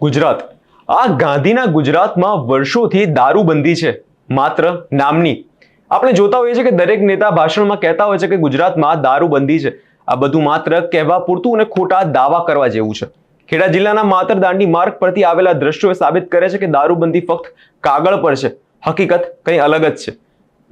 ગુજરાત. આ ગાંધીના ગુજરાતમાં વર્ષોથી દારૂબંધી છે, માત્ર નામની. આપણે જોતા હોઈએ છીએ કે દરેક નેતા ભાષણમાં કહેતા હોય છે કે ગુજરાતમાં દારૂબંધી છે. આ બધું માત્ર કહેવા પૂરતું અને ખોટા દાવા કરવા જેવું છે. ખેડા જિલ્લાના માતર દાંડી માર્ગ પરથી આવેલા દ્રશ્યો સાબિત કરે છે કે દારૂબંધી ફક્ત કાગળ પર છે. હકીકત કંઈ અલગ જ છે.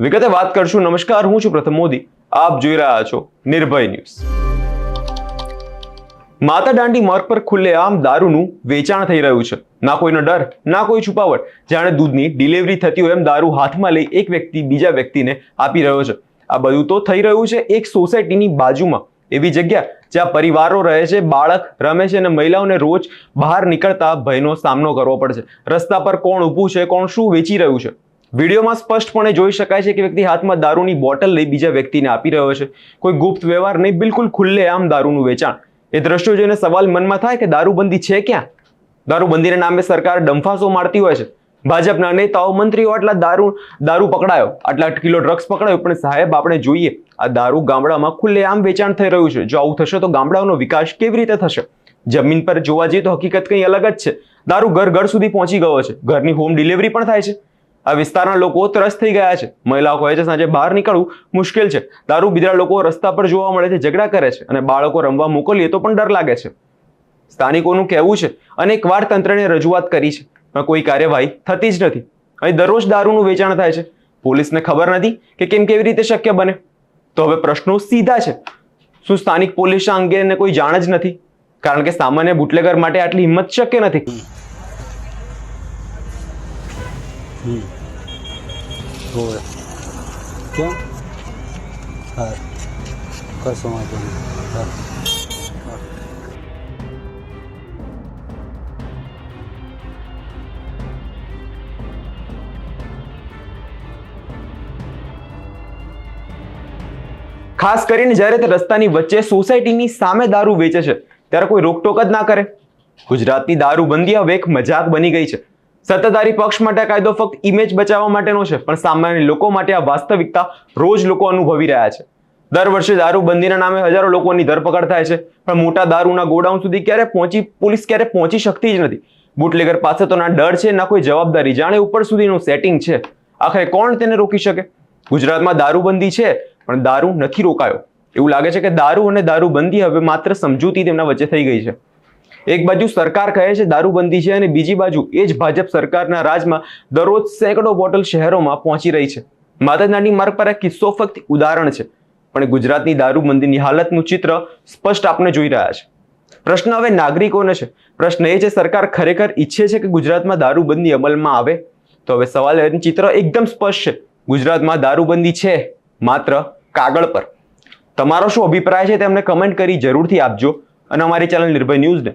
વિગતે વાત કરશું. નમસ્કાર, હું છું પ્રથમ મોદી. આપ જોઈ રહ્યા છો નિર્ભય ન્યૂઝ. માતા દાંડી માર્ગ પર ખુલ્લેઆમ દારૂનું વેચાણ થઈ રહ્યું છે. ના કોઈનો ડર, ના કોઈ છુપાવટ. જાણે દૂધની ડિલિવરી થતી હોય એમ દારૂ હાથમાં લઈ એક વ્યક્તિ બીજા વ્યક્તિને આપી રહ્યો છે. આ બધું તો થઈ રહ્યું છે એક સોસાયટીની બાજુમાં. એવી જગ્યા જ્યાં પરિવારો રહે છે, બાળક રમે છે અને મહિલાઓને રોજ બહાર નીકળતા ભયનો સામનો કરવો પડશે રસ્તા પર કોણ ઊભું છે, કોણ શું વેચી રહ્યું છે? વિડીયોમાં સ્પષ્ટપણે જોઈ શકાય છે કે વ્યક્તિ હાથમાં દારૂની બોટલ લઈ બીજા વ્યક્તિને આપી રહ્યો છે. કોઈ ગુપ્ત વ્યવહાર નહીં, બિલકુલ ખુલ્લે આમ દારૂનું વેચાણ. એ દ્રશ્યો જોઈને સવાલ મનમાં થાય કે દારૂબંધી છે ક્યાં? દારૂબંધીના નામે સરકાર ડંફાસો મારતી હોય છે. ભાજપના નેતાઓ, મંત્રીઓ આટલા દારૂ દારૂ પકડાયો. આટલા કિલો ડ્રગ્સ પકડાયો. પણ સાહેબ, આપણે જોઈએ, આ દારૂ ગામડામાં ખુલ્લેઆમ વેચાણ થઈ રહ્યું છે. જો આવું થશે તો ગામડાઓનો વિકાસ કેવી રીતે થશે? જમીન પર જોવા જઈએ તો હકીકત કંઈ અલગ જ છે. દારૂ ઘર ઘર સુધી પહોંચી ગયો છે. ઘરની હોમ ડિલિવરી પણ થાય છે. આ વિસ્તારના લોકો ત્રસ્ત થઈ ગયા છે. મહિલાઓ કહે છે, સાંજે બહાર નીકળવું મુશ્કેલ છે. દારૂ બીજા લોકો રસ્તા પર જોવા મળે છે, ઝઘડા કરે છે અને બાળકો રમવા મોકલીએ તો પણ ડર લાગે છે. સ્થાનિકોનું કહેવું છે, અનેક વાર તંત્રને રજૂઆત કરી છે, પણ કોઈ કાર્યવાહી થતી જ નથી. અહીં દરરોજ દારૂનું વેચાણ થાય છે. પોલીસને ખબર નથી કે કેમ કેવી રીતે શક્ય બને. તો હવે પ્રશ્નો સીધા છે. શું સ્થાનિક પોલીસ આ અંગે કોઈ જાણ જ નથી? કારણ કે સામાન્ય બુટલેગર માટે આટલી હિંમત શક્ય નથી. હોવે કેમ? હા. કશો વાંધો નહીં. હા. ખાસ કરીને જ્યારે તે રસ્તાની વચ્ચે સોસાયટીની સામે દારૂ વેચે છે, ત્યારે કોઈ રોકટોક જ ના કરે. ગુજરાતની દારૂબંધી હવે એક મજાક બની ગઈ છે. સત્તાધારી પક્ષ માટે આ કાયદો ફક્ત ઇમેજ બચાવવા માટેનો છે, પણ સામાન્ય લોકો માટે આ વાસ્તવિકતા રોજ લોકો અનુભવી રહ્યા છે. દર વર્ષે દારૂબંધીના નામે હજારો લોકોની ધરપકડ થાય છે, પણ મોટા દારૂના ગોડાઉન સુધી ક્યારે પહોંચી, પોલીસ ક્યારે પહોંચી શકતી જ નથી. બુટલેગર પાસે તો ના ડર છે, ના કોઈ જવાબદારી, જાણે ઉપર સુધીનું સેટિંગ છે. આખરે કોણ તેને રોકી શકે? ગુજરાતમાં દારૂબંધી છે, પણ દારૂ નથી રોકાયો. એવું લાગે છે કે દારૂ અને દારૂબંધી હવે માત્ર સમજૂતી તેમના વચ્ચે થઈ ગઈ છે. એક બાજુ સરકાર કહે છે દારૂબંધી છે અને બીજી બાજુ એ જ ભાજપ સરકારના રાજમાં દરરોજ સેંકડો બોટલ શહેરોમાં પહોંચી રહી છે. માતાનાની માર્ગ પર આ કિસ્સો ફક્ત ઉદાહરણ છે, પણ ગુજરાતની દારૂબંધીની હાલતનું ચિત્ર સ્પષ્ટ આપણે જોઈ રહ્યા છે. પ્રશ્ન હવે નાગરિકોને છે. પ્રશ્ન એ છે, સરકાર ખરેખર ઈચ્છે છે કે ગુજરાતમાં દારૂબંધી અમલમાં આવે? તો હવે સવાલ ચિત્ર એકદમ સ્પષ્ટ છે. ગુજરાતમાં દારૂબંધી છે માત્ર કાગળ પર. તમારો શું અભિપ્રાય છે તે અમને કમેન્ટ કરી જરૂરથી આપજો. અને અમારી ચેનલ નિર્ભય ન્યૂઝને